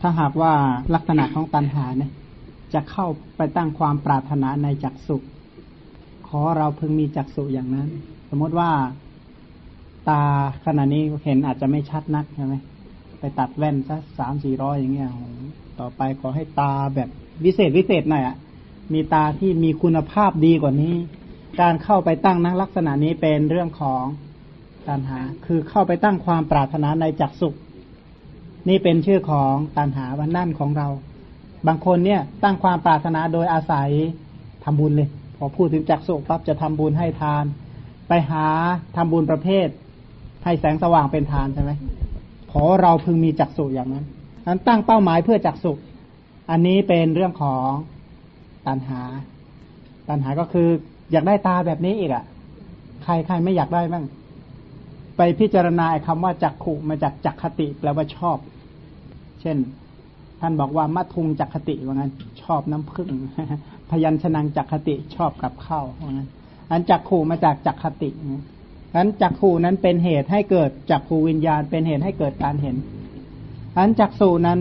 ถ้าหากว่าลักษณะของตัณหาเนี่ยจะเข้าไปตั้งความปรารถนาในจักสุขอเราพึงมีจักสุอย่างนั้น สมมติว่าตาขณะนี้เห็นอาจจะไม่ชัดนักใช่ไหมไปตัดแว่นสักสามสี่ร้อยอย่างเงี้ยต่อไปขอให้ตาแบบวิเศษวิเศษหน่อยอะ่ะมีตาที่มีคุณภาพดีกว่านี้ การเข้าไปตั้งนักลักษณะนี้เป็นเรื่องของตัณหา คือเข้าไปตั้งความปรารถนาในจักสุข นี่เป็นชื่อของตัณหาวันนั่นของเรา บางคนเนี่ยตั้งความปรารถนาโดยอาศัยทำบุญเลย พอพูดถึงจักสุปั๊บจะทำบุญให้ทาน ไปหาทำบุญประเภท ให้แสงสว่างเป็นทานใช่ไหมขอเราพึงมีจักสุอย่างนั้นนั้นตั้งเป้าหมายเพื่อจักสุอันนี้เป็นเรื่องของตัณหา ตัณหาก็คืออยากได้ตาแบบนี้อีกอะ่ะ ใครใครไม่อยากได้บ้าง ไปพิจารณาคำว่าจักขุมาจากจักคติแปลว่าชอบ ช่น ท่านบอกว่ามัทุงจักคติว่างั้น ชอบน้ำผึ้งพยัญชนะจักคติชอบกับข้าวว่างั้นอันจักขู่มาจากจักคตินั้นจักขู่นั้นเป็นเหตุให้เกิดจักขูวิญญาณ เป็นเหตุให้เกิดการเห็นอันจักสูนั้น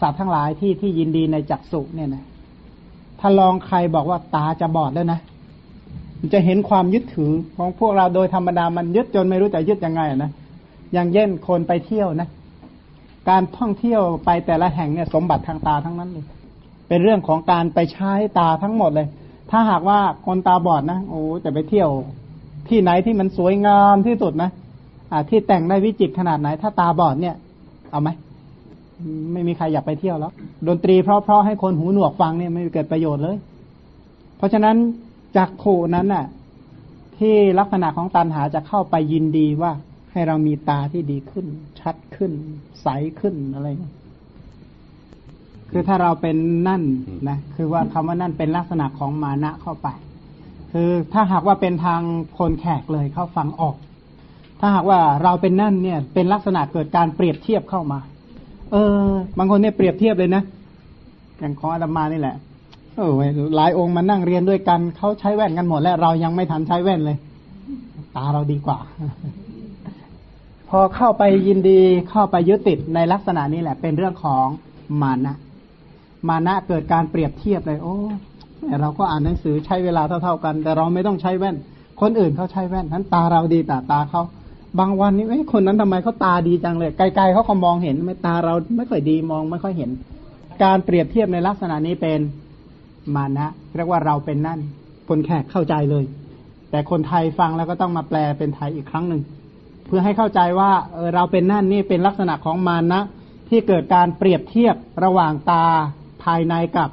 สัตว์ทั้งหลายที่ที่ยินดีในจักสุเนี่ยนะถ้าลองใครบอกว่าตาจะบอดแล้วนะมันจะเห็นความยึดถือของพวกเราโดยธรรมดามันยึดจนไม่รู้จะยึดยังไงนะอย่างเย่นคนไปเที่ยวนะ การท่องเที่ยวไปแต่ละแห่งเนี่ยสมบัติทางตาทั้งนั้นเลย เป็นเรื่องของการไปใช้ตาทั้งหมดเลย ถ้าหากว่าคนตาบอดนะโอ้จะไปเที่ยว ที่ไหนที่มันสวยงามที่สุดนะอ่าที่แต่งได้วิจิตรขนาดไหน ถ้าตาบอดเนี่ย เอาไหมไม่มีใครอยากไปเที่ยวแล้วดนตรีเพราะๆให้คนหูหนวกฟังเนี่ยไม่เกิดประโยชน์เลย เพราะฉะนั้นจากโคนั้นน่ะ ที่ลักษณะของตันหาจะเข้าไปยินดีว่า ให้เรามีตาที่ดีขึ้น ชัดขึ้น ใสขึ้นอะไรคือถ้าเราเป็นนั่นนะคือว่าคำว่านั่นเป็นลักษณะของมานะเข้าไป คือถ้าหากว่าเป็นทางคนแขกเลยเขาฟังออก ถ้าหากว่าเราเป็นนั่นเนี่ย เป็นลักษณะเกิดการเปรียบเทียบเข้ามา เออ บางคนเนี่ยเปรียบเทียบเลยนะอย่างของอาตมานี่แหละเออหลายองค์มานั่งเรียนด้วยกันเขาใช้แว่นกันหมดแล้ว เรายังไม่ทันใช้แว่นเลย ตาเราดีกว่า พอเข้าไปยินดีเข้าไปยึดติดในลักษณะนี้แหละ เป็นเรื่องของมานะ มานะเกิดการเปรียบเทียบเลย โอ้เราก็อ่านหนังสือใช้เวลาเท่าๆกัน แต่เราไม่ต้องใช้แว่น คนอื่นเขาใช้แว่นนั้นตาเราดีแต่ตาเขาบางวันนี้ไอ้คนนั้นทำไมเขาตาดีจังเลย ไกลๆเขาก็มองเห็น ไม่ตาเราไม่ค่อยดีมองไม่ค่อยเห็น การเปรียบเทียบในลักษณะนี้เป็นมานะเรียกว่าเราเป็นนั่น คนแขกเข้าใจเลย แต่คนไทยฟังแล้วก็ต้องมาแปลเป็นไทยอีกครั้งหนึ่ง พื่อให้เข้าใจว่าเออเราเป็นนั่นนี่เป็นลักษณะของมานะ ที่เกิดการเปรียบเทียบระหว่างตาภายในกับ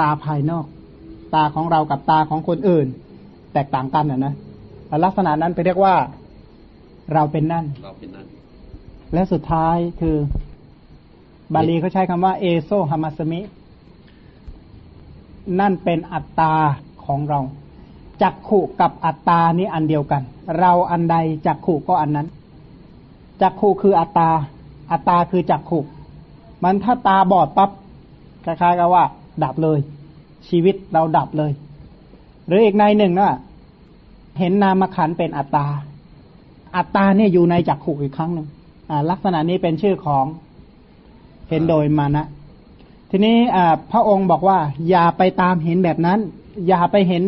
ตาภายนอก ตาของเรากับตาของคนอื่น แตกต่างกันนะนะลักษณะนั้นไปเรียกว่าเราเป็นนั่นเราเป็นนั่น และสุดท้ายคือบาลีเขาใช้คำว่าเอโซฮามาสมิ นั่นเป็นอัตตาของเรา จักขุกับอัตตานี้อันเดียวกัน เราอันใดจักขุก็อันนั้นจักขุคืออัตตา อัตตาคือจักขุมันถ้าตาบอดปับ๊บคล้ายๆกับว่า ดับเลย ชีวิตเราดับเลย หรืออีกในหนึ่งนะเห็นนามขันเป็นอัตตา อัตตาเนี่ยอยู่ในจักขุอีกครั้งหนึ่งลักษณะนี้เป็นชื่อของเห็นโดยมานะ ทีนี้พระองค์บอกว่า อย่าไปตามเห็นแบบนั้น อย่าไปเห็น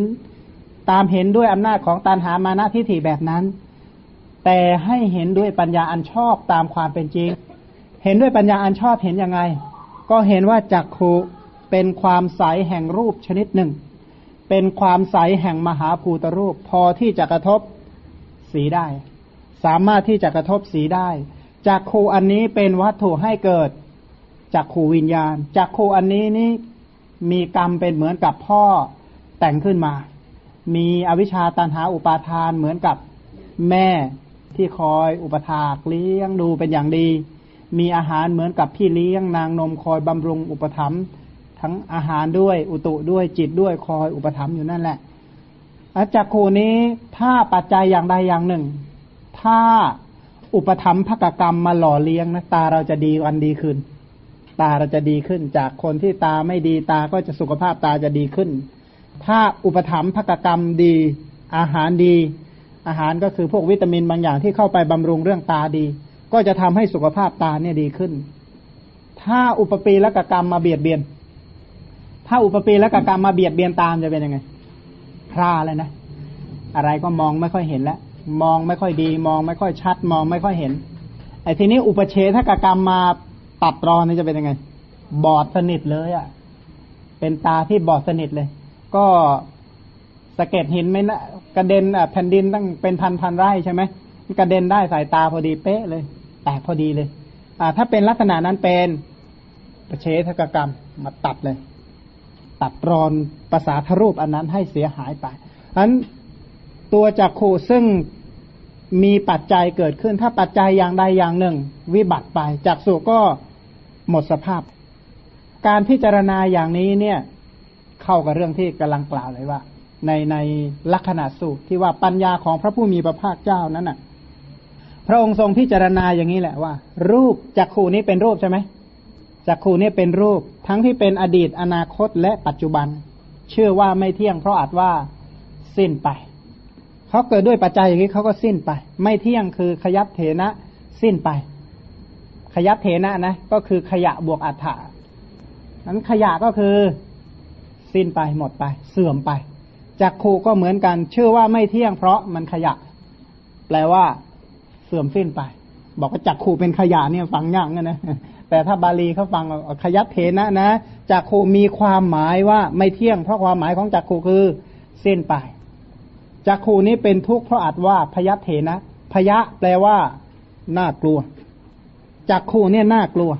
ตามเห็นด้วยอำนาจของตันหามานะทิฏฐิแบบนั้น แต่ให้เห็นด้วยปัญญาอันชอบตามความเป็นจริง เห็นด้วยปัญญาอันชอบเห็นยังไง ก็เห็นว่าจักขุเป็นความใสแห่งรูปชนิดหนึ่ง เป็นความใสแห่งมหาภูตรูป พอที่จะกระทบสีได้ สามารถที่จะกระทบสีได้จากครูอันนี้เป็นวัตถุให้เกิดจากครูวิญญาณจากครูอันนี้นี่มีกรรมเป็นเหมือนกับพ่อแต่งขึ้นมา มีอวิชชาตันหาอุปาทานเหมือนกับแม่ที่คอยอุปถากเลี้ยงดูเป็นอย่างดี มีอาหารเหมือนกับพี่เลี้ยงนางนมคอยบำรุงอุปถัมภ์ทั้งอาหารด้วยอุตุด้วยจิตด้วยคอยอุปถัมภ์อยู่นั่นแหละอาจากครูนี้ถ้าปัจจัยอย่างใดอย่างหนึ่ง ถ้าอุปธรรมภกกรรมมาหล่อเลี้ยงนะตาเราจะดีวันดีขึ้น ตาเราจะดีขึ้น จากคนที่ตาไม่ดีตาก็จะสุขภาพตาจะดีขึ้น ถ้าอุปธรรมภกกรรมดี อาหารดี อาหารก็คือพวกวิตามินบางอย่างที่เข้าไปบำรุงเรื่องตาดี ก็จะทำให้สุขภาพตาเนี่ยดีขึ้น ถ้าอุปปีและกกรรมมาเบียดเบียน ถ้าอุปปีและกกรรมมาเบียดเบียนตามจะเป็นยังไงพลาเลยนะ อะไรก็มองไม่ค่อยเห็นแล้วมองไม่ค่อยดี มองไม่ค่อยชัด มองไม่ค่อยเห็น ไอ้ทีนี้อุปเชถ้ากกรรมมาตัดรอนนี่จะเป็นยังไง บอดสนิทเลยอะ่ะ เป็นตาที่บอดสนิทเลย ก็สะเก็ดหินไม่นะกระเด็นแผ่นดินตั้งเป็นพันพันไร่ใช่ไหมกระเด็นได้สายตาพอดีเป๊ะเลย แตกพอดีเลย อ่า ถ้าเป็นลักษณะนั้นเป็นประเชษกกรรมมาตัดเลย ตัดรอนภาษาทรูปอันนั้นให้เสียหายไปอันตัวจักขู่ซึ่งมีปัจจัยเกิดขึ้น ถ้าปัจจัยอย่างใดอย่างหนึ่ง วิบัติไปจักสุก็หมดสภาพ การพิจารณาอย่างนี้เนี่ย เข้ากับเรื่องที่กำลังกล่าวเลยว่า ในในลักษณะสูตรที่ว่าปัญญาของพระผู้มีพระภาคเจ้านั้นน่ะ พระองค์ทรงพิจารณาอย่างนี้แหละว่า รูปจักขูนี้เป็นรูปใช่ไหมจักขูนี้เป็นรูป ทั้งที่เป็นอดีตอนาคตและปัจจุบัน เชื่อว่าไม่เที่ยงเพราะอาจว่าสิ้นไปเขาเกิดด้วยปัจจัยอย่างนี้เขาก็สิ้นไป ไม่เที่ยงคือขยับเถนะสิ้นไป ขยับเถนะนะ ก็คือขยะบวกอัฏฐานั้นขยะก็คือ สิ้นไปหมดไป เสื่อมไปจักขูก็เหมือนกันชื่อว่าไม่เที่ยงเพราะมันขยะ แปลว่า เสื่อมสิ้นไป บอกว่าจักขูเป็นขยะเนี่ยฟังยากนะนะแต่ถ้าบาลีเขาฟังขยับเถนะนะจักขูมีความหมายว่าไม่เที่ยง เพราะความหมายของจักขูคือสิ้นไปจักขูนี้เป็นทุกข์เพราะอาจว่าพยับเถนะพยะแปลว่าน่ากลัวจักขูเนี่ยน่ากลัว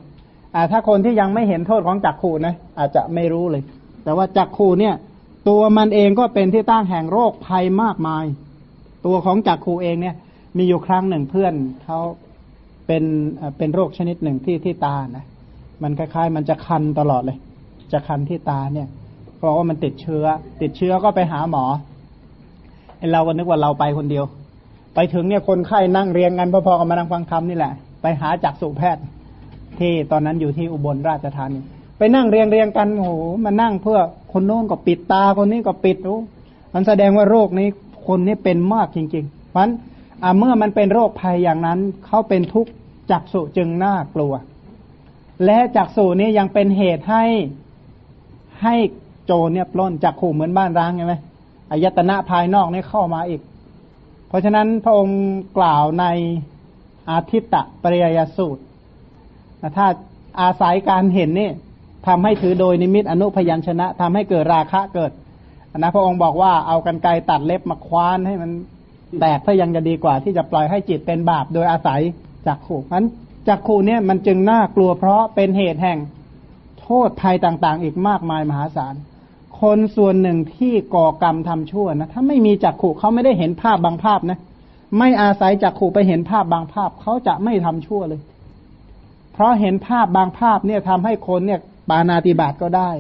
อ่าถ้าคนที่ยังไม่เห็นโทษของจักขูนะอาจจะไม่รู้เลย แต่ว่าจักขูเนี่ย ตัวมันเองก็เป็นที่ตั้งแห่งโรคภัยมากมาย ตัวของจักขูเองเนี่ย มีอยู่ครั้งหนึ่งเพื่อนเขาเป็นเป็นโรคชนิดหนึ่งที่ที่ตานะมันคล้ายๆ มันจะคันตลอดเลย จะคันที่ตาเนี่ยเพราะว่ามันติดเชื้อ ติดเชื้อก็ไปหาหมอเราก็นึกว่าเราไปคนเดียว ไปถึงเนี่ยคนไข้นั่งเรียงกันพอๆกับมานั่งฟังธรรมนี่แหละ ไปหาจักษุแพทย์ที่ตอนนั้นอยู่ที่อุบลราชธานี ไปนั่งเรียงเรียงกันโอ้โหมานั่งเพื่อคนโน้นก็ปิดตาคนนี้ก็ปิดรู้มันแสดงว่าโรคนี้คนนี้เป็นมากจริงๆเพราะฉะนั้นเมื่อมันเป็นโรคภัยอย่างนั้นเขาเป็นทุกข์จักษุจึงน่ากลัว และจักษุนี้ยังเป็นเหตุให้ให้โจรเนี่ยปล้นจักขู่เหมือนบ้านร้างใช่ไหมอายตนะภายนอกนี่เข้ามาอีก เพราะฉะนั้นพระองค์กล่าวในอาทิตตะปริยสูตรถ้าอาศัยการเห็นนี่ ทำให้ถือโดยนิมิตอนุพยัญชนะทำให้เกิดราคะเกิดนะพระองค์บอกว่าเอากันไกตัดเล็บมาคว้านให้มันแตกถ้ายังจะดีกว่าที่จะปล่อยให้จิตเป็นบาปโดยอาศัยจากขู่นั้นจากขู่เนี่ยมันจึงน่ากลัวเพราะเป็นเหตุแห่งโทษภัยต่างๆ อีกมากมายมหาศาล คนส่วนหนึ่งที่ก่อกรรมทำชั่วนะถ้าไม่มีจักขู่เขาไม่ได้เห็นภาพบางภาพนะไม่อาศัยจักขู่ไปเห็นภาพบางภาพเขาจะไม่ทำชั่วเลย เพราะเห็นภาพบางภาพเนี่ยทำให้คนเนี่ย ปานาติบาตก็ได้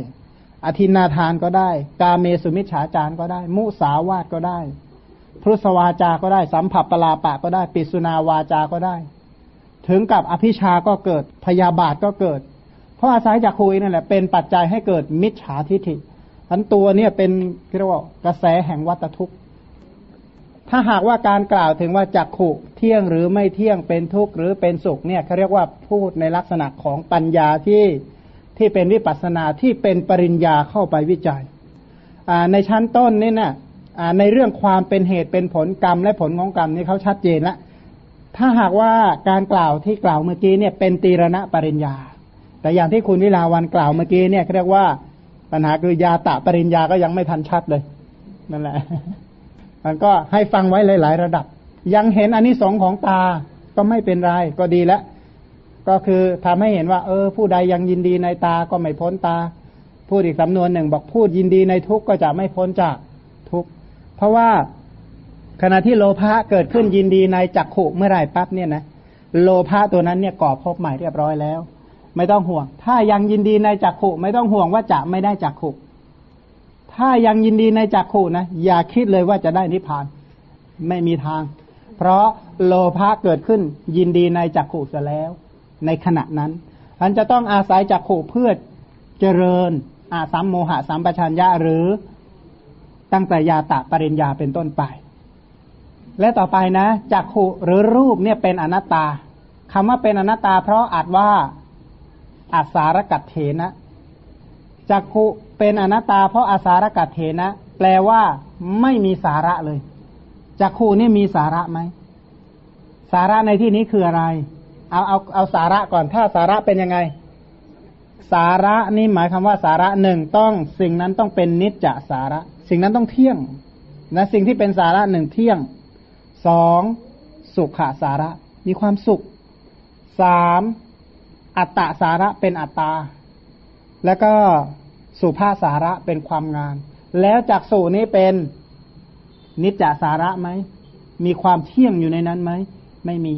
อธินาทานก็ได้ กาเมสุมิชฉาจารก็ได้ มุสาวาตก็ได้พุทธวาจาก็ได้ สัมผัสปลาปะก็ได้ ปิสุนาวาจาก็ได้ ถึงกับอภิชาก็เกิด พยาบาทก็เกิด เพราะอาศัยจากคุยนั่นแหละ เป็นปัจจัยให้เกิดมิจฉาทิฏฐิอันตัวเนี่ยเป็นเรียกว่ากระแสแห่งวัตทุกข์ ถ้าหากว่าการกล่าวถึงว่าจักขุเที่ยงหรือไม่เที่ยงเป็นทุกข์หรือเป็นสุขเนี่ยเขาเรียกว่าพูดในลักษณะของปัญญาที่ ที่เป็นวิปัสนาที่เป็นปริญญาเข้าไปวิจัยในชั้นต้นนี่นะในเรื่องความเป็นเหตุเป็นผลกรรมและผลของกรรมนี่เขาชัดเจนแล้วถ้าหากว่าการกล่าวที่กล่าวเมื่อกี้เนี่ยเป็นตีรณะปริญญา แต่อย่างที่คุณวิลาวันกล่าวเมื่อกี้เนี่ยเรียกว่าปัญหาคือยาตะปริญญาก็ยังไม่ทันชัดเลยนั่นแหละ มันก็ให้ฟังไว้หลาย ๆ ระดับ ยังเห็นอนนิสงส์ของตาก็ไม่เป็นไรก็ดีแล้ว ก็คือทำให้เห็นว่า เออ ผู้ใดยังยินดีในตาก็ไม่พ้นตา พูดอีกสำนวนหนึ่ง บอกพูดยินดีในทุกก็จะไม่พ้นจากทุกเพราะว่าขณะที่โลภะเกิดขึ้นยินดีในจักขุเมื่อไหร่ปั๊บเนี่ยนะโลภะตัวนั้นเนี่ยก่อภพใหม่เรียบร้อยแล้ว ไม่ต้องห่วง ถ้ายังยินดีในจักขุไม่ต้องห่วงว่าจะไม่ได้จักขุถ้ายังยินดีในจักขุนะอย่าคิดเลยว่าจะได้นิพพาน ไม่มีทาง เพราะโลภะเกิดขึ้นยินดีในจักขุเสียแล้ว ในขณะนั้นอันจะต้องอาศัยจักขุเพื่อเจริญ อาสัมโมหะสัมปชัญญะหรือตั้งแต่ยาตะปริญญาเป็นต้นไป และต่อไปนะจักขุหรือรูปเนี่ยเป็นอนัตตาคำว่าเป็นอนัตตา เพราะอาจว่าอาสารกัตเถนะจักขุเป็นอนัตตา เพราะอาสารกัตเถนะ แปลว่าไม่มีสาระเลยจักขุนี่มีสาระไหมสาระในที่นี้คืออะไร เอาเอาเอาสาระก่อนถ้าสาระเป็นยังไง สาระนี่หมายคำว่าสาระหนึ่งต้องสิ่งนั้นต้องเป็นนิจจสาระ สิ่งนั้นต้องเที่ยงนะสิ่งที่เป็นสาระหนึ่งเที่ยงสองสุขสาระ มีความสุขสามอัตตสาระเป็นอัตตา แล้วก็สุภาสาระเป็นความงามแล้วจากสูนี้เป็นนิจจสาระไหม มีความเที่ยงอยู่ในนั้นไหม ไม่มี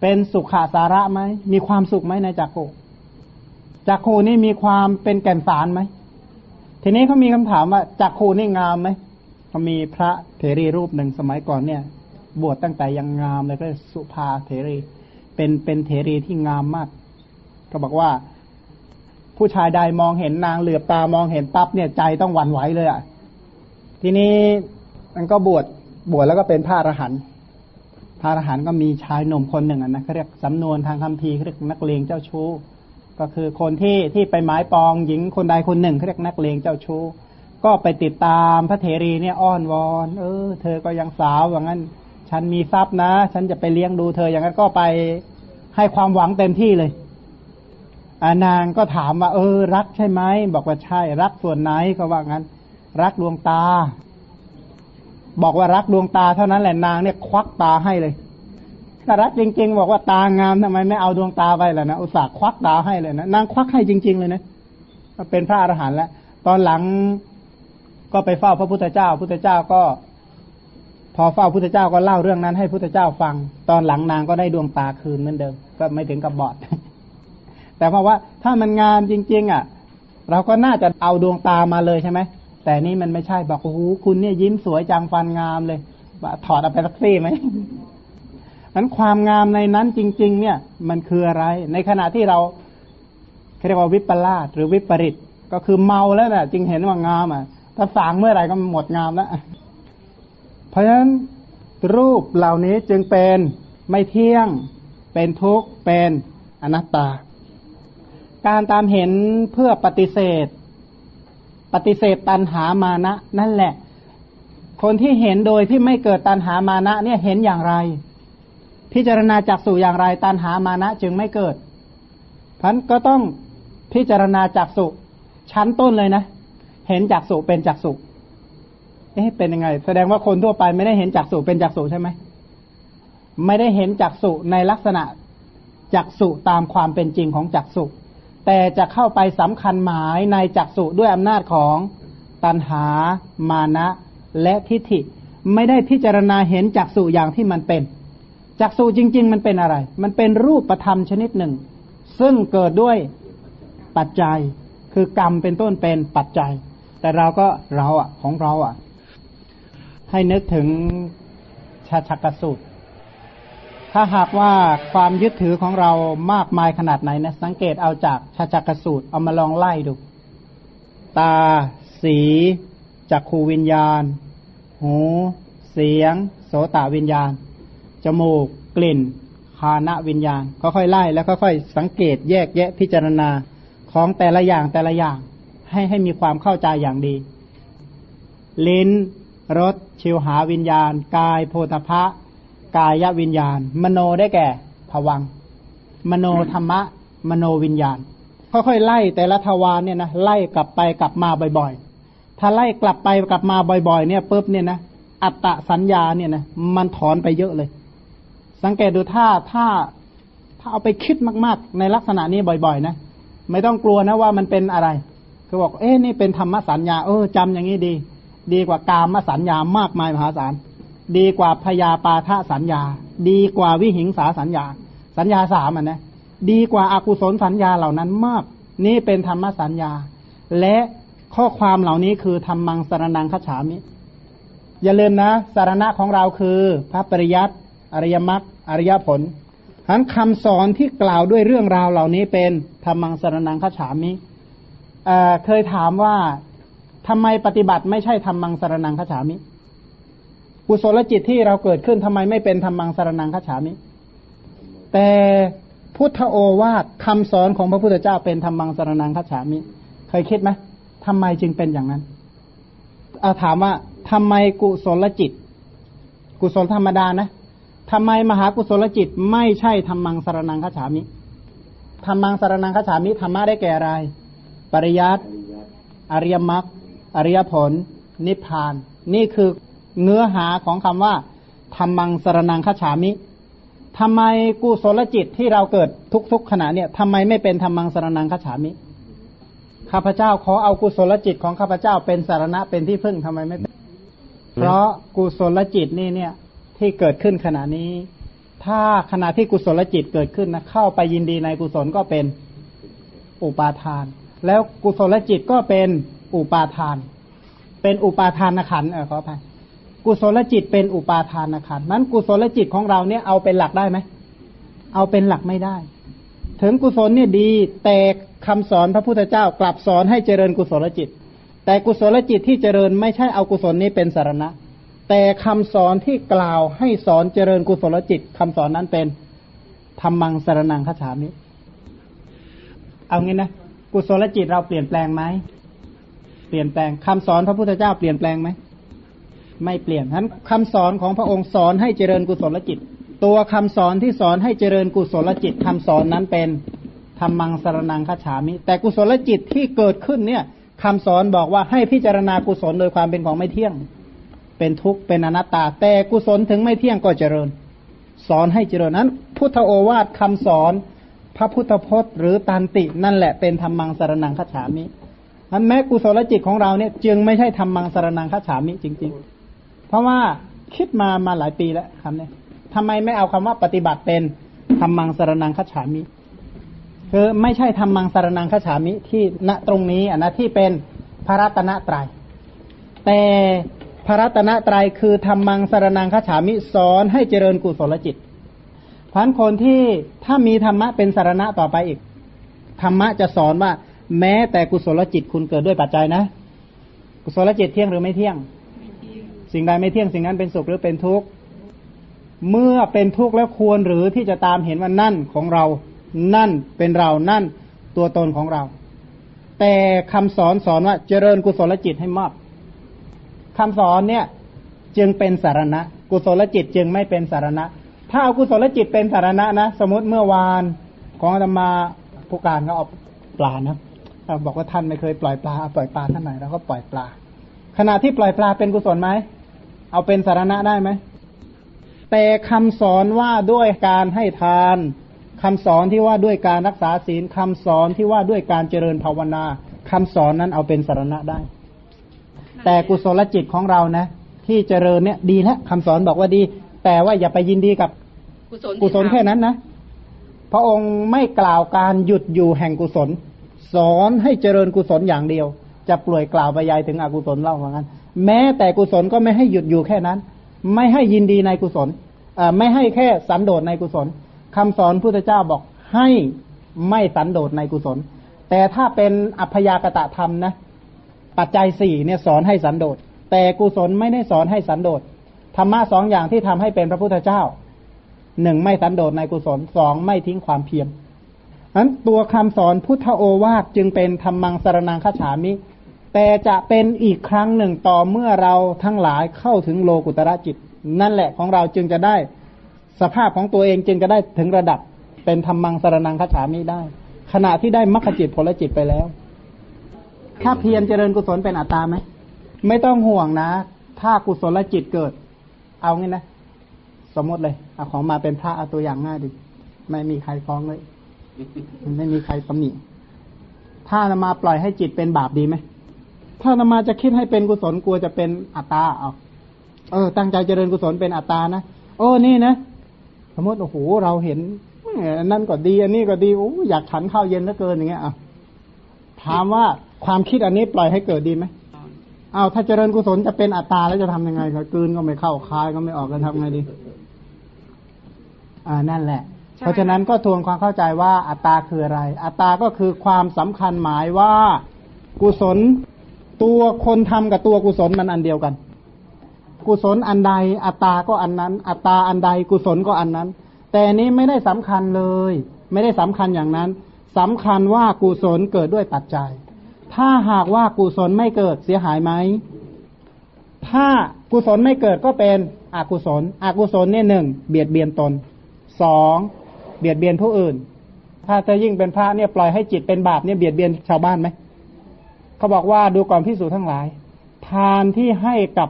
เป็นสุขาสาระไหม มีความสุขไหมในจักโกจักโคนี่มีความเป็นแก่นสารไหม ทีนี้เขามีคำถามว่าจักโคนี่งามไหมเขามีพระเถรีรูปหนึ่งสมัยก่อนเนี่ย บวชตั้งแต่ยังงามเลยก็สุภาเถรี เป็นเป็นเถรีที่งามมาก ก็บอกว่า ผู้ชายใดมองเห็นนางเหลือบตามองเห็นปั๊บเนี่ยใจต้องหวั่นไหวเลยอะ ทีนี้มันก็บวชบวชแล้วก็เป็นพระอรหันต์ พระอรหันต์ก็มีชายหนุ่มคนหนึ่งนะเขาเรียกสำนวนทางคำพีเขาเรียกนักเลงเจ้าชู้ ก็คือคนที่ที่ไปหมายปองหญิงคนใดคนหนึ่งเขาเรียกนักเลงเจ้าชู้ ก็ไปติดตามพระเถรีเนี่ยอ้อนวอนเออ เธอก็ยังสาวอย่างนั้น ฉันมีทรัพย์นะ ฉันจะไปเลี้ยงดูเธออย่างนั้นก็ไปให้ความหวังเต็มที่เลยอานางก็ถามว่า เออ รักใช่ไหมบอกว่าใช่ รักส่วนไหนก็ว่างั้น รักดวงตา บอกว่ารักดวงตาเท่านั้นแหละนางเนี่ยควักตาให้เลยถ้ารักจริง ๆ บอกว่าตางามทำไมไม่เอาดวงตาไปล่ะนะอุตส่าห์ควักตาให้เลยนะนางควักให้จริง ๆ เลยนะเป็นพระอรหันต์แล้ว ตอนหลังก็ไปเฝ้าพระพุทธเจ้าพุทธเจ้าก็ พอเฝ้าพุทธเจ้าก็เล่าเรื่องนั้น ให้พุทธเจ้าฟัง ตอนหลังนางก็ได้ดวงตาคืนเหมือนเดิม ก็ไม่ถึงกับบอด แต่เพราะว่าถ้ามันงามจริง ๆ อะ เราก็น่าจะเอาดวงตามาเลยใช่ไหม แต่นี่มันไม่ใช่บอกโอ้โหคุณเนี่ยยิ้มสวยจังฟันงามเลยถอดเอาไปสักซี่ไหมนั้นความงามในนั้นจริง ๆ เนี่ย มันคืออะไร ในขณะที่เราเรียกว่าวิปลาสหรือวิปริต ก็คือเมาแล้วนะจึงเห็นว่างามอะ ถ้าสางเมื่อไหร่ก็หมดงามแล้วเพราะฉะนั้นรูปเหล่านี้จึงเป็นไม่เที่ยง เป็นทุกข์เป็นอนัตตา การตามเห็นเพื่อปฏิเสธ ปฏิเสธตันหามานะ นั่นแหละ คนที่เห็นโดยที่ไม่เกิดตันหามานะ เนี่ยเห็นอย่างไร พิจารณาจากสู่อย่างไรตันหามานะจึงไม่เกิดพันก็ต้องพิจารณาจากสุชั้นต้นเลยนะ เห็นจากสุเป็นจากสุเอ๊ะเป็นยังไง แสดงว่าคนทั่วไปไม่ได้เห็นจากสุเป็นจากสุใช่ไหมไม่ได้เห็นจากสุในลักษณะจากสุตามความเป็นจริงของจากสุ แต่จะเข้าไปสำคัญหมายในจักสุด้วยอำนาจของตัณหา มานะ และทิฏฐิ ไม่ได้พิจารณาเห็นจักสุอย่างที่มันเป็นจักสุจริง ๆ มันเป็นอะไร มันเป็นรูปประธรรมชนิดหนึ่ง ซึ่งเกิดด้วยปัจจัย คือกรรมเป็นต้นเป็นปัจจัย แต่เราก็เราอะของเราอะ ให้นึกถึงชาชักสูตร ถ้าหากว่าความยึดถือของเรามากมายขนาดไหนนะ สังเกตเอาจากชาจักสูตรเอามาลองไล่ดู ตา สีจักขูวิญญาณ หู เสียง โสตวิญญาณ จมูก กลิ่นคานะวิญญาณ ค่อยๆไล่แล้วค่อยๆสังเกตแยกแยะพิจารณาของแต่ละอย่างแต่ละอย่าง ให้ให้มีความเข้าใจอย่างดี ลิ้นรสชิวหาวิญญาณ กายโพธพะ กายวิญญาณ มโนได้แก่ผวัง มโนธรรมะ มโนวิญญาณ ค่อยๆไล่แต่ละทวารเนี่ยนะไล่กลับไปกลับมาบ่อยๆ ถ้าไล่กลับไปกลับมาบ่อยๆ เนี่ยปุ๊บเนี่ยนะอัตตสัญญาเนี่ยนะมันถอนไปเยอะเลย สังเกตดูถ้าถ้าถ้าเอาไปคิดมากๆ ในลักษณะนี้บ่อยๆ นะไม่ต้องกลัวนะว่ามันเป็นอะไรคือบอกเอ๊ะนี่เป็นธรรมสัญญาเออจำอย่างนี้ดี ดีกว่ากามสัญญามากมายมหาศาล ดีกว่าพยาปาทะสัญญา ดีกว่าวิหิงสาสัญญา สัญญาสามอะนะดีกว่าอากุศลสัญญาเหล่านั้นมาก นี่เป็นธรรมสัญญา และข้อความเหล่านี้คือธรรมังสารนังคฉามิ อย่าลืมนะ สารณะของเราคือพระปริยัติอริยมรรคอริยผลทั้นคำสอนที่กล่าวด้วยเรื่องราวเหล่านี้เป็นธรรมังสารนังคฉามิเเคยถามว่าทำไมปฏิบัติไม่ใช่ธรรมังสารนังคฉามิ กุศลจิตที่เราเกิดขึ้นทำไมไม่เป็นธรรมังสารนังคฉามิ แต่พุทธโอวาทคำสอนของพระพุทธเจ้าเป็นธรรมังสารนังคัจฉามิ เคยคิดไหมทำไมจึงเป็นอย่างนั้นเอาถามว่าทำไมกุศลจิต กุศลธรรมดานะทำไมมหากุศลจิตไม่ใช่ธรรมังสารนังคัจฉามิธรรมังสารนังคัจฉามิธรรมะได้แก่อะไรปริยัติอริยมรรคอริยผล นิพพาน นี่คือ เนื้อหาของคำว่าธรรมังสรนังคฉามิทำไมกุศลจิตที่เราเกิดทุก ๆ ขณะเนี่ยทำไมไม่เป็นธรรมังสรนังคฉามิข้าพเจ้าขอเอากุศลจิตของข้าพเจ้าเป็นสารณะเป็นที่พึ่งทำไมไม่เป็นเพราะกุศลจิตนี่เนี่ยที่เกิดขึ้นขณะนี้ ถ้าขณะที่กุศลจิตเกิดขึ้นนะเข้าไปยินดีในกุศลก็เป็นอุปาทาน แล้วกุศลจิตก็เป็นอุปาทาน เป็นอุปาทานขันเออขออภัย กุศลจิตเป็นอุปาทานขันนั้นกุศลจิตของเราเนี่ยเอาเป็นหลักได้ไหม เอาเป็นหลักไม่ได้ ถึงกุศลเนี่ยดีแต่คำสอนพระพุทธเจ้ากลับสอนให้เจริญกุศลจิต แต่กุศลจิตที่เจริญไม่ใช่เอากุศลนี้เป็นสารณะ แต่คำสอนที่กล่าวให้สอนเจริญกุศลจิตคำสอนนั้นเป็นธรรมังสารนังคาฉามิเอางี้นะกุศลจิตเราเปลี่ยนแปลงไหมเปลี่ยนแปลงคำสอนพระพุทธเจ้าเปลี่ยนแปลงไหม ไม่เปลี่ยนทั้นคำสอนของพระองค์สอนให้เจริญกุศลจิต ตัวคำสอนที่สอนให้เจริญกุศลจิตคำสอนนั้นเป็นธรรมังสารนังคาฉามิ แต่กุศลจิตที่เกิดขึ้นเนี่ยคำสอนบอกว่าให้พิจารณากุศลโดยความเป็นของไม่เที่ยง เป็นทุกข์เป็นอนัตตา แต่กุศลถึงไม่เที่ยงก็เจริญ สอนให้เจริญนั้น พุทธโอวาทคำสอนพระพุทธพจน์ หรือตันตินั่นแหละเป็นธรรมังสารนังคาฉามิอันแม้กุศลจิตของเราเนี่ยจึงไม่ใช่ธรรมังสารนังคาฉามิจริง ๆ เพราะว่าคิดมามาหลายปีแล้วคำนี้ทำไมไม่เอาคำว่าปฏิบัติเป็นธรรมังสารนังคัจฉามิคือไม่ใช่ธรรมังสารนังคัจฉามิที่ณตรงนี้อะนะที่เป็นพระรัตนตรยัยแต่พระรัตนตรัยคือธรรมังสารนังคัจฉามิสอนให้เจริญกุศลจิตพันคนที่ถ้ามีธรรมะเป็นสารณะต่อไปอีกธรรมะจะสอนว่า แม้แต่กุศลจิตคุณเกิดด้วยปัจจัยนะ กุศลจิตเที่ยงหรือไม่เที่ยง สิ่งใดไม่เที่ยงสิ่งนั้นเป็นสุขหรือเป็นทุกข์เมื่อเป็นทุกข์แล้วควรหรือที่จะตามเห็นว่านั่นของเรา นั่นเป็นเรา นั่นตัวตนของเรา แต่คำสอนสอนว่าเจริญกุศลจิตให้มากคำสอนเนี่ย จึงเป็นสารณะ กุศลจิตจึงไม่เป็นสารณะ ถ้าเอากุศลจิตเป็นสารณะนะ สมมติเมื่อวานของอาตมาผู้การเขาเอาปลานะบอกว่าท่านไม่เคยปล่อยปลาปล่อยปลาท่านไหนแล้วก็ปล่อยปลาขณะที่ปล่อยปลาเป็นกุศลไหม เอาเป็นสารณะได้ไหม แต่คำสอนว่าด้วยการให้ทานคำสอนที่ว่าด้วยการรักษาศีลคำสอนที่ว่าด้วยการเจริญภาวนาคำสอนนั้นเอาเป็นสารณะได้ แต่กุศลจิตของเรานะ ที่เจริญเนี่ยดีแล้วคำสอนบอกว่าดี แต่ว่าอย่าไปยินดีกับกุศลแค่นั้นนะพระองค์ไม่กล่าวการหยุดอยู่แห่งกุศล สอนให้เจริญกุศลอย่างเดียว จะปล่วยกล่าวไปยายถึงอกุศลเล่าเหมือนกัน แม้แต่กุศลก็ไม่ให้หยุดอยู่แค่นั้น ไม่ให้ยินดีในกุศลไม่ให้แค่สันโดษในกุศลคำสอนพุทธเจ้าบอกให้ไม่สันโดษในกุศล แต่ถ้าเป็นอัพยากตะธรรมนะปัจจัยสี่เนี่ยสอนให้สันโดษแต่กุศลไม่ได้สอนให้สันโดษธรรมะสองอย่างที่ทำให้เป็นพระพุทธเจ้าหนึ่งไม่สันโดษในกุศลสองไม่ทิ้งความเพียรนั้นตัวคำสอนพุทธโอวาทจึงเป็นธรรมังสารนังขฉามิ แต่จะเป็นอีกครั้งหนึ่งต่อเมื่อเราทั้งหลายเข้าถึงโลกุตระจิต นั่นแหละของเราจึงจะได้สภาพของตัวเองจึงจะได้ถึงระดับเป็นธรรมังสารนังคาฉามิได้ ขณะที่ได้มรรคจิตผลจิตไปแล้ว ถ้าเพียรเจริญกุศลเป็นอัตตาไหมไม่ต้องห่วงนะ ถ้ากุศลจิตเกิด เอางี้นะ สมมติเลยเอาของมาเป็นพระเอาตัวอย่างง่ายดิไม่มีใครฟ้องเลย ไม่มีใครตำหนิถ้ามาปล่อยให้จิตเป็นบาปดีไหม ถ้านมาจะคิดให้เป็นกุศลกลัวจะเป็นอัตตาเอาเออ ตั้งใจเจริญกุศลเป็นอัตตานะโอ้นี่นะสมมติโอ้โหเราเห็นนั่นก็ดีอันนี้ก็ดีโอ้อยากฉันข้าวเย็นเหลือเกินอย่างเงี้ยอะถามว่าความคิดอันนี้ปล่อยให้เกิดดีไหมอ้าวถ้าเจริญกุศลจะเป็นอัตตาแล้วจะทำยังไงครับกืนก็ไม่เข้าคายก็ไม่ออกกันทำไงดี อ่านั่นแหละ เพราะฉะนั้นก็ทวนความเข้าใจว่าอัตตาคืออะไร อัตตาก็คือความสำคัญหมายว่ากุศล ตัวคนทำกับตัวกุศลมันอันเดียวกัน กุศลอันใด อัตตาก็อันนั้น อัตตาอันใดกุศลก็อันนั้น แต่นี้ไม่ได้สำคัญเลย ไม่ได้สำคัญอย่างนั้นสำคัญว่ากุศลเกิดด้วยปัจจัย ถ้าหากว่ากุศลไม่เกิดเสียหายไหมถ้ากุศลไม่เกิดก็เป็นอกุศล อกุศลเนี่ยหนึ่งเบียดเบียนตนสองเบียดเบียนผู้อื่น ถ้าจะยิ่งเป็นพระเนี่ยปล่อยให้จิตเป็นบาปเนี่ยเบียดเบียนชาวบ้านไหม เขาบอกว่าดูก่อนพิสูจทั้งหลาย ทานที่ให้กับ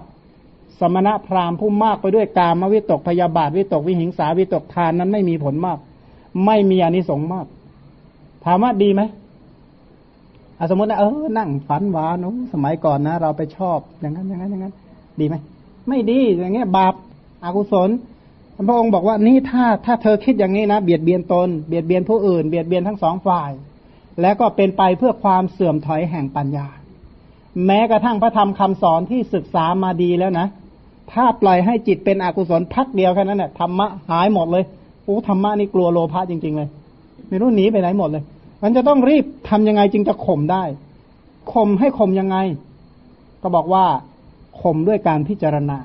สมณะพราหมณ์ผู้มากไปด้วยกามวิตกพยาบาทวิตกวิหิงสาวิตกทานนั้นไม่มีผลมาก ไม่มีอนิสงส์มาก ถามว่าดีไหมอาสมมตินะเออนั่งฝันหวานโอ้สมัยก่อนนะ เราไปชอบอย่างนั้นอย่างนั้นอย่างนั้น ดีไหมไม่ดีอย่างเงี้ยบาปอากุศลพระองค์บอกว่านี่ถ้าถ้าเธอคิดอย่างนี้นะ เบียดเบียนตน เบียดเบียนผู้อื่น เบียดเบียนทั้งสองฝ่าย แล้วก็เป็นไปเพื่อความเสื่อมถอยแห่งปัญญา แม้กระทั่งพระธรรมคำสอนที่ศึกษามาดีแล้วนะ ถ้าปล่อยให้จิตเป็นอกุศลพักเดียวแค่นั้นแหละธรรมะหายหมดเลยโอ้ธรรมะนี่กลัวโลภะจริง ๆ เลย ไม่รู้หนีไปไหนหมดเลย มันจะต้องรีบทำยังไงจึงจะข่มได้ข่มให้ข่มยังไง ก็บอกว่าข่มด้วยการพิจารณา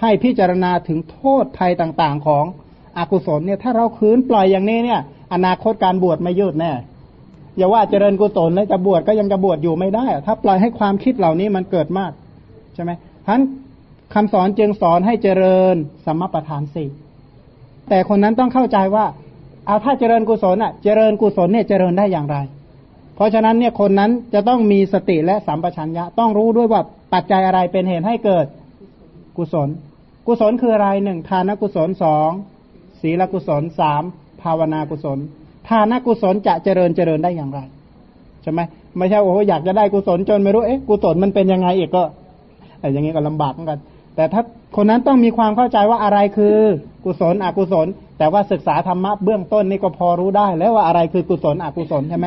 ให้พิจารณาถึงโทษภัยต่าง ๆ ของอกุศลเนี่ย ถ้าเราคืนปล่อยอย่างนี้เนี่ย อนาคตการบวชไม่ยืดแน่ อย่าว่าเจริญกุศลแล้วจะบวชก็ยังจะบวชอยู่ไม่ได้ ถ้าปล่อยให้ความคิดเหล่านี้มันเกิดมากใช่ไหมฉะนั้นคำสอนจึงสอนให้เจริญสมปทานสี่แต่คนนั้นต้องเข้าใจว่าเอาถ้าเจริญกุศลอะ เจริญกุศลเนี่ยเจริญได้อย่างไร เพราะฉะนั้นเนี่ยคนนั้นจะต้องมีสติและสัมปชัญญะ ต้องรู้ด้วยว่าปัจจัยอะไรเป็นเหตุให้เกิดกุศล กุศลคืออะไรหนึ่งทานกุศลสองศีลกุศลสามภาวนากุศล ทานกุศลจะเจริญเจริญได้อย่างไรใช่ไหมไม่ใช่โอ้โหอยากจะได้กุศลจนไม่รู้เอ๊ะกุศลมันเป็นยังไงอีกก็แต่อย่างนี้ก็ลำบากเหมือนกัน แต่ถ้าคนนั้นต้องมีความเข้าใจว่าอะไรคือกุศลอกุศล แต่ว่าศึกษาธรรมะเบื้องต้นนี่ก็พอรู้ได้ แล้วว่าอะไรคือกุศลอกุศลใช่ไหม